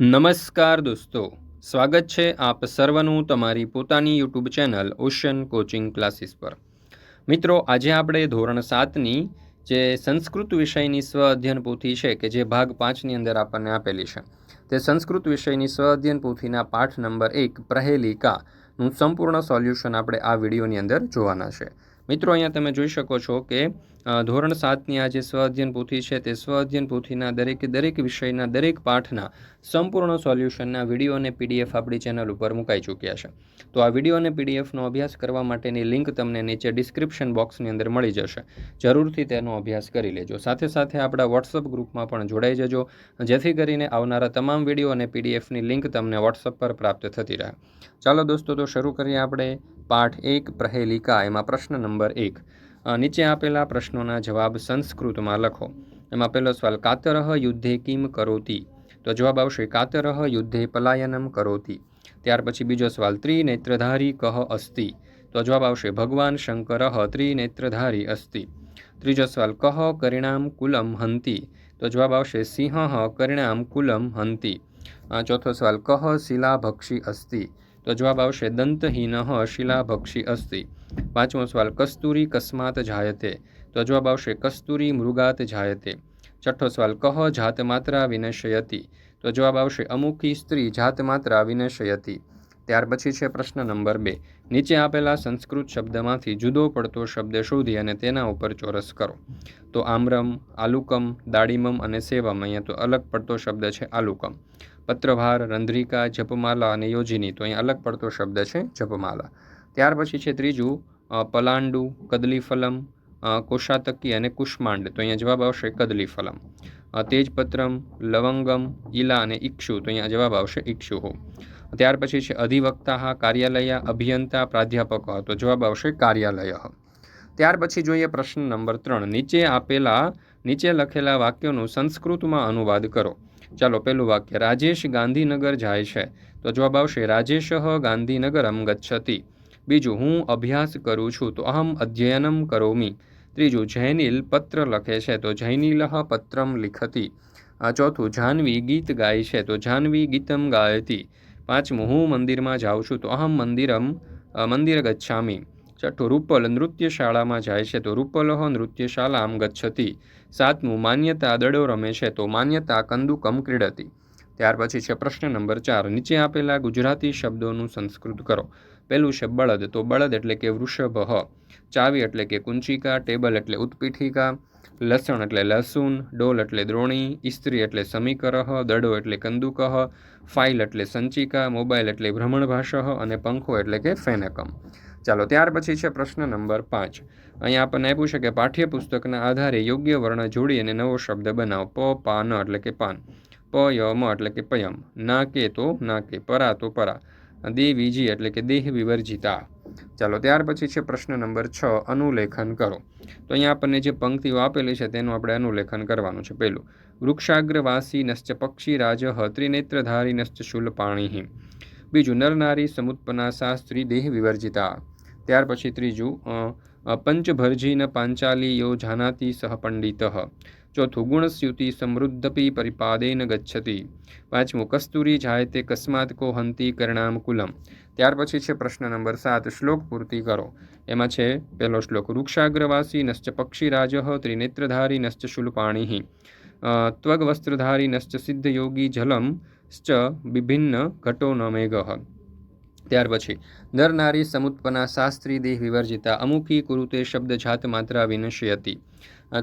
નમસ્કાર દોસ્તો, સ્વાગત છે આપ સર્વનું તમારી પોતાની YouTube channel ocean coaching classes પર. મિત્રો, આજે આપણે ધોરણ સાતની જે સંસ્કૃત વિષયની સ્વ અધ્યયન પોથી છે કે જે ભાગ પાંચની અંદર આપણને આપેલી છે, તે સંસ્કૃત વિષયની સ્વ અધ્યયન પોથીના પાઠ નંબર એક પ્રહેલિકાનું સંપૂર્ણ સોલ્યુશન આપણે આ વિડીયોની અંદર જોવાના છે. મિત્રો, અહીંયા તમે જોઈ શકો છો કે ધોરણ સાતની આ જે સ્વ અધ્યયન પોથી છે, તે સ્વ અધ્યયન પોથીના દરેકે દરેક વિષયના દરેક પાઠના સંપૂર્ણ સોલ્યુશનના વીડિયો અને પીડીએફ આપણી ચેનલ ઉપર મુકાઈ ચૂક્યા છે. તો આ વીડિયો અને પીડીએફનો અભ્યાસ કરવા માટેની લિંક તમને નીચે ડિસ્ક્રિપ્શન બોક્સની અંદર મળી જશે. જરૂરથી તેનો અભ્યાસ કરી લેજો. સાથે સાથે આપણા વોટ્સઅપ ગ્રુપમાં પણ જોડાઈ જજો, જેથી કરીને આવનારા તમામ વીડિયો અને પીડીએફની લિંક તમને વોટ્સઅપ પર પ્રાપ્ત થતી રહે. ચાલો દોસ્તો, તો શરૂ કરીએ આપણે. પાઠ એક પ્રહેલિકા, એમાં પ્રશ્ન નંબર એક. નીચે આપેલા પ્રશ્નોના જવાબ સંસ્કૃતમાં લખો. એમાં પહેલો સવાલ કાતરહ યુદ્ધે કિમ કરોતી? તો જવાબ આવશે કાતરહ યુદ્ધે પલાયનમ કરોતી. ત્યાર પછી બીજો સવાલ, ત્રિનેત્રધારી કહ અસ્તિ? તો જવાબ આવશે, ભગવાન શંકર ત્રિનેત્રધારી અસ્તિ. ત્રીજો સવાલ, કહ કરિણામ કુલમ હંતી? તો જવાબ આવશે, સિંહ કરિણામ કુલમ હંતી. ચોથો સવાલ, કહ શિલાભક્ષી અસ્તિ? તો જવાબ આવશે, દંતહીન શિલાભક્ષી અસ્તિ. પાંચમો સવાલ, કસ્તુરી કસ્માત જાયતે? તો જવાબ આવશે, કસ્તુરી મૃગાત જાયતે. છઠ્ઠો સવાલ, કહ જાતમાત્રા વિનશયતી? તો જવાબ આવશે, અમુખી સ્ત્રી જાતમાત્રા વિનશયતી. ત્યાર પછી છે પ્રશ્ન નંબર બે. નીચે આપેલા સંસ્કૃત શબ્દમાંથી જુદો પડતો શબ્દ શોધી અને તેના ઉપર ચોરસ કરો. તો આમ્રમ, આલુકમ, દાડીમમ અને સેવમ અહીંયા તો અલગ પડતો શબ્દ છે આલુકમ. પત્રભાર, રંધ્રિકા, જપમાલા અને યોજિની તો અહીંયા અલગ પડતો શબ્દ છે જપમાલા. ત્યાર પછી છે ત્રીજું પલાંડુ, કદલીફલમ કોષાતકી અને કુષ્માંડ તો અહીંયા જવાબ આવશે કદલીફલમ. તેજપત્રમ, લવંગમ, ઈલા અને ઇક્ષુ તો અહીંયા જવાબ આવશે ઇક્ષુહો ત્યાર પછી છે અધિવક્તા કાર્યાલય, અભિયંતા, પ્રાધ્યાપક. તો જવાબ આવશે કાર્યાલય. ત્યાર પછી જોઈએ પ્રશ્ન નંબર ત્રણ. નીચે આપેલા, નીચે લખેલા વાક્યોનું સંસ્કૃતમાં અનુવાદ કરો. ચાલો પહેલું વાક્ય. રાજેશ ગાંધીનગર જાય છે. તો જવાબ આવશે, રાજેશ ગાંધીનગરમ ગચ્છતી બીજું, હું અભ્યાસ કરું છું. તો અહમ અધ્યયનમ કરોમી. ત્રીજું જૈનિલ પત્ર લખે છે. તો જૈનિલહ પત્રમ લિખતી. ચોથું જાહ્નવી ગીત ગાય છે. તો જાહ્નવી ગીતમ ગાયતી. પાંચમું હું મંદિરમાં જાઉં છું, તો અહમ મંદિરમ મંદિર ગચ્છામી. છઠ્ઠું રૂપલ નૃત્યશાળામાં જાય છે, તો રૂપલહ નૃત્યશાળામ ગચ્છતી. સાતમું, માન્યતા દડો રમે છે, તો માન્યતા કંદુકમ ક્રીડતી. ત્યાર પછી છે પ્રશ્ન નંબર ચાર, નીચે આપેલા ગુજરાતી શબ્દોનું સંસ્કૃત કરો. પહેલું છે બળદ, તો બળદ એટલે કે વૃષભ, ચાવી એટલે કે કુંચિકા, ટેબલ એટલે ઉત્પીઠિકા. લસણ એટલે લસુન, ડોલ એટલે દ્રોણી, ઇસ્ત્રી એટલે સમીકરહ, દડો એટલે કંદુકહ, ફાઇલ એટલે સંચિકા મોબાઈલ એટલે ભ્રમણભાષ અને પંખો એટલે કે ફેનકમ. ચાલો, ત્યાર પછી છે પ્રશ્ન નંબર પાંચ. અહીંયા આપણને આપ્યું છે કે પાઠ્યપુસ્તકના આધારે યોગ્ય વર્ણ જોડી અને નવો શબ્દ બનાવો. પ પાન એટલે કે પાન. પ યમ એટલે કે પયમ. ના કે તો ના કે, પરા તો પરા. દેવીજી એટલે કે દેહ વિવર્જિતા. ચાલો ત્યાર પછી છે પ્રશ્ન નંબર છ, અનુલેખન કરો. તો અહીંયા આપણને જે પંક્તિઓ આપેલી છે તેનું આપણે અનુલેખન કરવાનું છે પહેલું. વૃક્ષાગ્રવાસી નશ્ચ પક્ષી રાજ ત્રિનેત્રધારી નશ્ચ શુલ પાણી બીજું, નરનારી સમુત્પન્ના શાસ્ત્રી દેહ વિવર્જિતા. ત્યાર પછી ત્રીજું પંચભર્જીન પાંચાલી યો જાનાતી સહ પંડિત. ચોથું, ગુણસ્યુતિ સમૃદ્ધપી પરિપાદેન ગચ્છતિ. પાંચમું, કસ્તુરી જાયતે કસ્માત કો હંતી કરણામ કુલમ. ત્યાર પછી છે પ્રશ્ન નંબર સાત, શ્લોક પૂર્તિ કરો. એમાં છે, પહેલો શ્લોક, વૃક્ષાગ્રવાસી નશ્ચ પક્ષીરાજ ત્રિનેત્રધારી નશ્ચ શુલપાણી ત્વગ વસ્ત્રધારી નશ્ચ સિદ્ધયોગી જલમ શ્ચ વિભિન્ન ઘટો ન મેઘ. ત્યાર પછી નર નારી સમુત્પના શાસ્ત્રી દેહ વિવર્જિતા અમુખી કુરુતે શબ્દ જાત માત્રા વિનશ્યતી.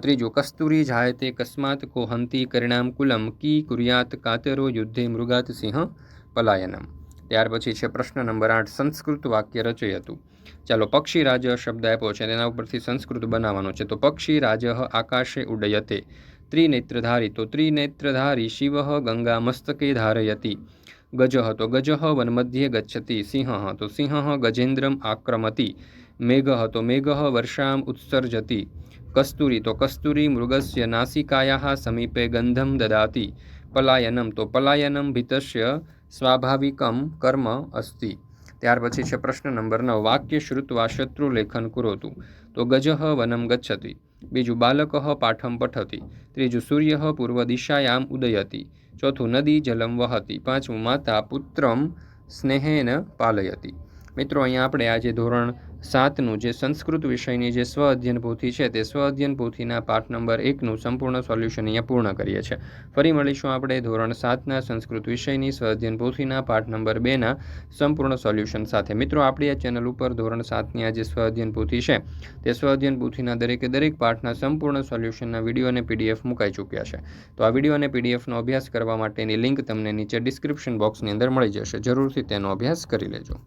ત્રીજું, કસ્તુરી જાયતે કસ્માત કોહંતી પરિણામ કુલમ કી કુર્યાત કાતરો યુદ્ધે મૃગાત સિંહ પલાયનમ. ત્યાર પછી છે પ્રશ્ન નંબર આઠ, સંસ્કૃત વાક્ય રચયતું. ચાલો પક્ષી રાજ શબ્દ આપ્યો છે તેના ઉપરથી સંસ્કૃત બનાવવાનો છે. તો પક્ષી રાજ આકાશે ઉડયતે, ત્રિનેત્રધારી તો ત્રિનેત્રધારી શિવ ગંગા મસ્તકે ધારયતી, ગજ તો ગજ વનમધ્યે ગચ્છતિ, સિંહ તો સિંહ ગજેન્દ્રમ આક્રમતી, મેઘ તો મેઘ વર્ષામ ઉત્સર્જતી, કસ્તુરી તો કસ્તુરી મૃગસ્ય નાસિકાયા સમીપે ગંધમ દદાતી, પલાયનમ તો પલાયનમ ભીતસ્ય સ્વાભાવિકમ કર્મ અસ્તિ. ત્યાર પછી છે પ્રશ્ન નંબર નવ. વાક્ય શ્રુત્વા શત્રુલેખન કુરોતુ. તો ગજ વનમ ગચ્છતિ. બીજું, બાલક પાઠમ પઠતી. ત્રીજું, સૂર્ય પૂર્વ દિશાયામ ઉદયતી. ચોથું, નદી જલમ વહતી. પાંચમું, માતા પુત્રમ સ્નેહેન પાલયતી. મિત્રો, અહીંયા આપણે આજે ધોરણ સાતનું જે સંસ્કૃત વિષયની જે સ્વ અધ્યયન પોથી છે, તે સ્વ અધ્યયન પોથીના પાઠ નંબર એકનું સંપૂર્ણ સોલ્યુશન અહીંયા પૂર્ણ કરીએ છીએ. ફરી મળીશું આપણે ધોરણ સાતના સંસ્કૃત વિષયની સ્વ અધ્યયન પોથીના પાઠ નંબર બેના સંપૂર્ણ સોલ્યુશન સાથે. મિત્રો, આપણી આ ચેનલ ઉપર ધોરણ સાતની આ જે સ્વ અધ્યયન પોથી છે, તે સ્વ અધ્યયન પોથીના દરેકે દરેક પાઠના સંપૂર્ણ સોલ્યુશનના વીડિયો અને પીડીએફ મુકાઈ ચૂક્યા છે. તો આ વીડિયો અને પીડીએફનો અભ્યાસ કરવા માટેની લિંક તમને નીચે ડિસ્ક્રિપ્શન બોક્સની અંદર મળી જશે. જરૂરથી તેનો અભ્યાસ કરી લેજો.